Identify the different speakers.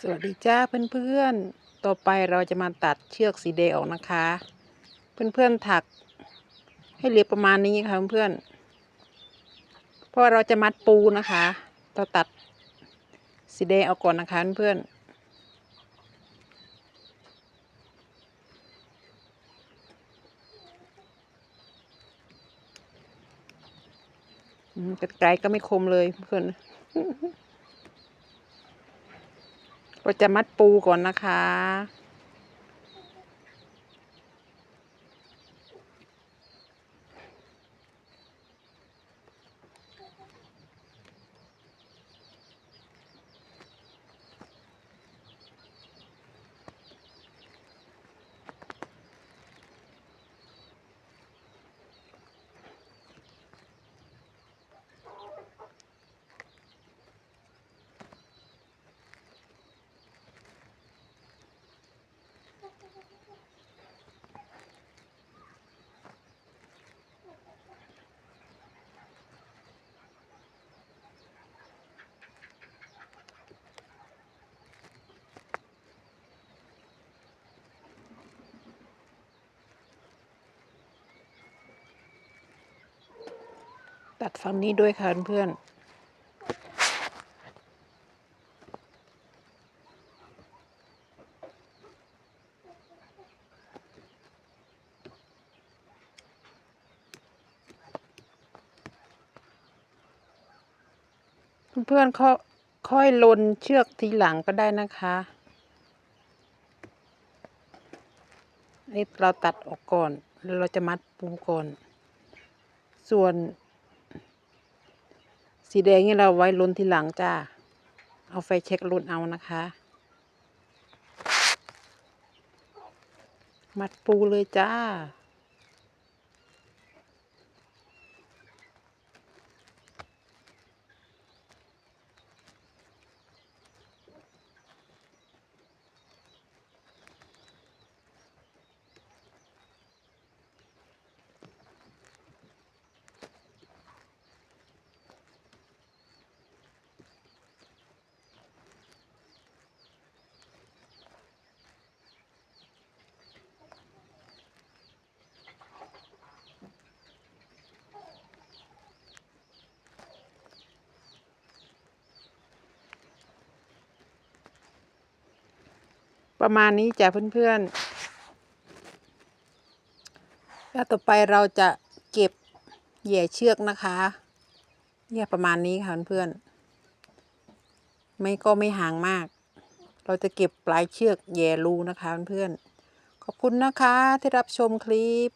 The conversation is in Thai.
Speaker 1: สวัสดีจ้าเพื่อนๆ ต่อไปเราจะมาตัดเชือกสีแดงออกนะคะ เพื่อนๆถักให้เหลือประมาณนี้ค่ะเพื่อนๆเพราะเราจะมัดปูนะคะ เราตัดสีแดงออกก่อนนะคะเพื่อนๆอืมกระไกรก็ไม่คมเลยเพื่อน เราจะมัดปูก่อนนะคะ ตัดฝั่งนี้ด้วยค่ะเพื่อนเพื่อนๆค่อยค่อยลนเชือกทีหลังก็ได้นะคะนี่เราตัดออกก่อน แล้วเราจะมัดปูก่อน ส่วน สีแดงนี่เราไว้ลุนทีหลังจ้า เอาไฟเช็คลุนเอานะคะ มัดปูเลยจ้า ประมาณนี้จ้ะเพื่อนๆ แล้วต่อไปเราจะเก็บแย่เชือกนะคะเนี่ยประมาณนี้ค่ะเพื่อนๆ ไม่ก็ไม่ห่างมาก เราจะเก็บปลายเชือกแย่รูนะคะเพื่อนๆ ขอบคุณนะคะที่รับชมคลิป